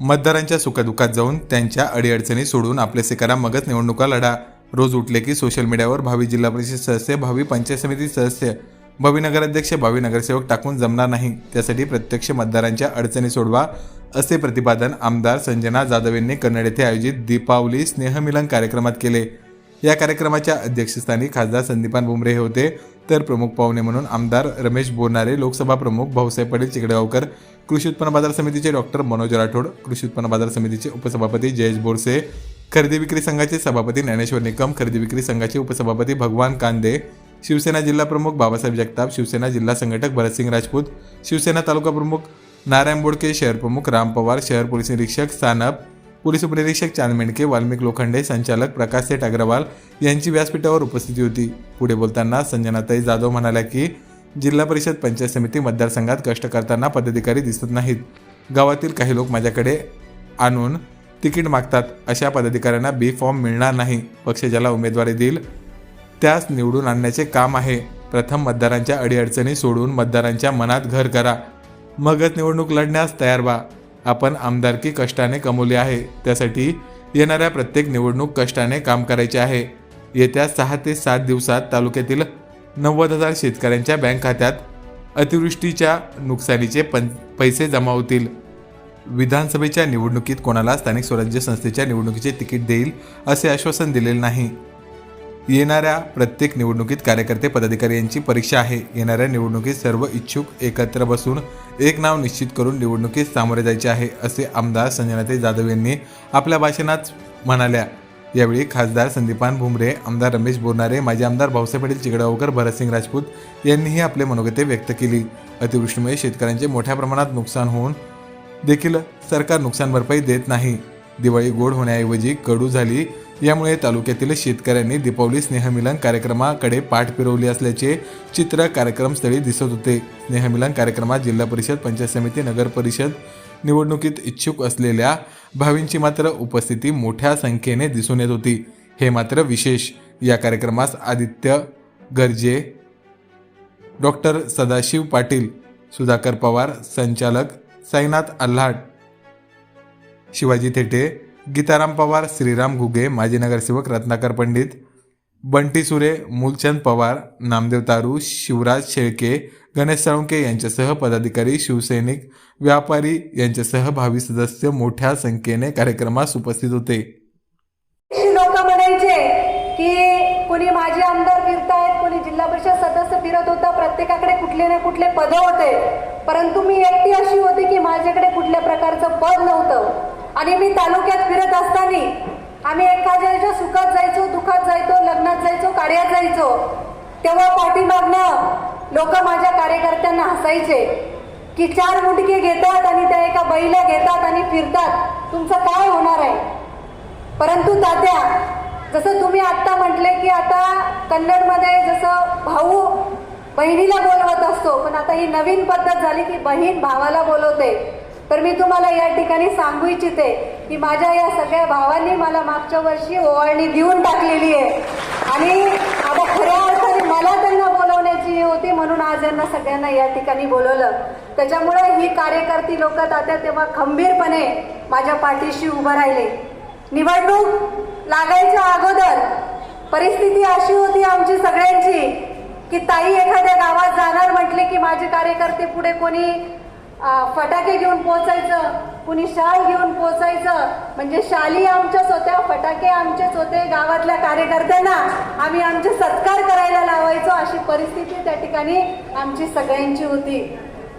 मतदारांच्या सुखदुःखात जाऊन त्यांच्या अडीअडचणी सोडून आपले करा मगच निवडणुका लढा. रोज उठले की सोशल मीडियावर भावी जिल्हा परिषद सदस्य भावी पंचायत समिती सदस्य भावी नगराध्यक्ष भावी नगरसेवक टाकून जमणार नाही. त्यासाठी प्रत्यक्ष मतदारांच्या अडचणी सोडवा असे प्रतिपादन आमदार संजना जाधव यांनी कन्नड येथे आयोजित दीपावली स्नेहमिलन कार्यक्रमात केले. या कार्यक्रमाच्या अध्यक्षस्थानी खासदार संदीपान बुमरे हे होते. तर प्रमुख पाहुणे म्हणून आमदार रमेश बोरणारे लोकसभा प्रमुख भाऊसाहेब पाटील चिकडेगावकर कृषी उत्पन्न बाजार समितीचे डॉक्टर मनोज राठोड कृषी उत्पन्न बाजार समितीचे उपसभापती जयेश बोरसे खरेदी विक्री संघाचे सभापती ज्ञानेश्वर निकम खरेदी विक्री संघाचे उपसभापती भगवान कांदे शिवसेना जिल्हा प्रमुख बाबासाहेब जगताप शिवसेना जिल्हा संघटक भरतसिंग राजपूत शिवसेना तालुका प्रमुख नारायण बोडके शहर प्रमुख राम पवार शहर पोलीस निरीक्षक सानप पोलीस उपनिरीक्षक चांद मेंढके वाल्मिक लोखंडे संचालक प्रकाश सेठ अग्रवाल यांची व्यासपीठावर उपस्थिती होती. पुढे बोलताना संजनाताई जाधव म्हणाल्या की जिल्हा परिषद पंचायत समिती मतदारसंघात कष्ट करताना पदाधिकारी दिसत नाहीत. गावातील काही लोक माझ्याकडे आणून तिकीट मागतात. अशा पदाधिकाऱ्यांना बी फॉर्म मिळणार नाही. पक्ष ज्याला उमेदवारी देईल त्यास निवडून आणण्याचे काम आहे. प्रथम मतदारांच्या अडीअडचणी सोडून मतदारांच्या मनात घर करा. मगच निवडणूक लढण्यास तयार व्हा. आपण आमदारकी कष्टाने कमवली आहे. त्यासाठी येणाऱ्या प्रत्येक निवडणूक कष्टाने काम करायचे आहे. येत्या सहा ते सात दिवसात तालुक्यातील नव्वद हजार शेतकऱ्यांच्या बँक खात्यात अतिवृष्टीच्या नुकसानीचे पं पैसे जमा होतील. विधानसभेच्या निवडणुकीत कोणाला स्थानिक स्वराज्य संस्थेच्या निवडणुकीचे तिकीट देईल असे आश्वासन दिलेले नाही. येणाऱ्या प्रत्येक निवडणुकीत कार्यकर्ते पदाधिकारी यांची परीक्षा आहे. येणाऱ्या निवडणुकीत सर्व इच्छुक एकत्र बसून एक नाव निश्चित करून निवडणुकीत सामोरे जायचे आहे असे आमदार संजनाताई जाधव यांनी आपल्या भाषणात म्हणाल्या. यावेळी खासदार संदीपान भुमरे आमदार रमेश बोरणारे माजी आमदार भाऊसाहेब पाटील चिगडावकर भरतसिंग राजपूत यांनीही आपले मनोगते व्यक्त केली. अतिवृष्टीमुळे शेतकऱ्यांचे मोठ्या प्रमाणात नुकसान होऊन देखील सरकार नुकसान भरपाई देत नाही. दिवाळी गोड होण्याऐवजी कडू झाली यामुळे तालुक्यातील शेतकऱ्यांनी दीपावली स्नेहमिलन कार्यक्रमाकडे पाठ फिरवली असल्याचे चित्र कार्यक्रमस्थळी दिसत होते. स्नेहमिलन कार्यक्रमात जिल्हा परिषद पंचायत समिती नगर परिषद निवडणुकीत इच्छुक असलेल्या भावींची मात्र उपस्थिती मोठ्या संख्येने दिसून येत होती. हे मात्र विशेष. या कार्यक्रमास आदित्य गर्जे डॉक्टर सदाशिव पाटील सुधाकर पवार संचालक साईनाथ आल्हाट शिवाजी थेटे गीताराम पवार श्रीराम घुगे माजी नगरसेवक रत्नाकर पंडित बंटी सुरे मूलचंद पवार नामदेव तारू शिवराज शेळके गणेश साळुंके यांच्यासह पदाधिकारी शिवसैनिक व्यापारी यांच्यासह भावी सदस्य मोठ्या संख्येने कार्यक्रमास उपस्थित होते. लोक म्हणायचे की कोणी माजी आमदार फिरतायत कोणी जिल्हा परिषद सदस्य फिरत होता प्रत्येकाकडे कुठले ना कुठले पद होते. परंतु मी एकटी अशी होती की माझ्याकडे कुठल्या प्रकारचं पद नव्हतं. आणि मी तालुक्यात फिरत असताना आम्ही एखाद्याच्या सुखात जायचो दुखात जायचो लग्नात जायचो कार्यात जायचो तेव्हा पाठीमागनं लोक माझ्या कार्यकर्त्यांना हसायचे की चार मुटके घेतात आणि त्या एका बैला घेतात आणि फिरतात. तुमचं काय होणार आहे? परंतु तात्या जसं तुम्ही आत्ता म्हटले की आता कन्नडमध्ये जसं भाऊ बहिणीला बोलवत असतो पण आता ही नवीन पद्धत झाली की बहीण भावाला बोलवते. तर मी तुम्हाला या ठिकाणी सांगू इच्छिते की माझ्या या सगळ्या भावांनी मला मागच्या वर्षी ओवाळणी देऊन टाकलेली आहे. आणि आता खऱ्या अर्थाने मला त्यांना बोलवण्याची होती म्हणून आज यांना सगळ्यांना या ठिकाणी बोलवलं. त्याच्यामुळे ही कार्यकर्ती लोक तात्या तेव्हा खंबीरपणे माझ्या पाठीशी उभं राहिले. निवडणूक लागायच्या अगोदर परिस्थिती अशी होती आमची सगळ्यांची की ताई एखाद्या गावात जाणार म्हटले की माझे कार्यकर्ते पुढे कोणी फटाके घेऊन पोचायचं कुणी शाल घेऊन पोचायचं म्हणजे शाली आमच्याच होत्या फटाके आमचेच होते गावातल्या कार्यकर्त्यांना आम्ही आमचे सत्कार करायला लावायचो अशी परिस्थिती त्या ठिकाणी आमची सगळ्यांची होती.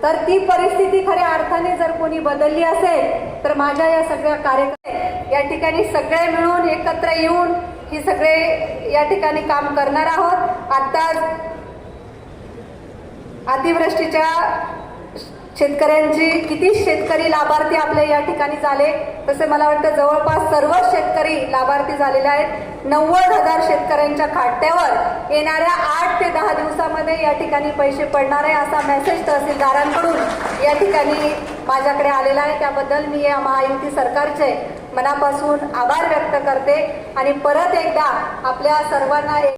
तर ती परिस्थिती खऱ्या अर्थाने जर कोणी बदलली असेल तर माझ्या या सगळ्या कार्यकर्ते या ठिकाणी सगळे मिळून एकत्र येऊन ही सगळे या ठिकाणी काम करणार आहोत. आता अतिवृष्टीच्या शेतकऱ्यांची किती शेतकरी लाभार्थी आपले या ठिकाणी झाले? तसे मला वाटतं जवळपास सर्वच शेतकरी लाभार्थी झालेले आहेत. नव्वद हजार शेतकऱ्यांच्या खाट्यावर येणाऱ्या आठ ते दहा दिवसामध्ये या ठिकाणी पैसे पडणार आहे असा मेसेज तहसीलदारांकडून या ठिकाणी माझ्याकडे आलेला आहे. त्याबद्दल मी या महायुती सरकारचे मनापासून आभार व्यक्त करते. आणि परत एकदा आपल्या सर्वांना एक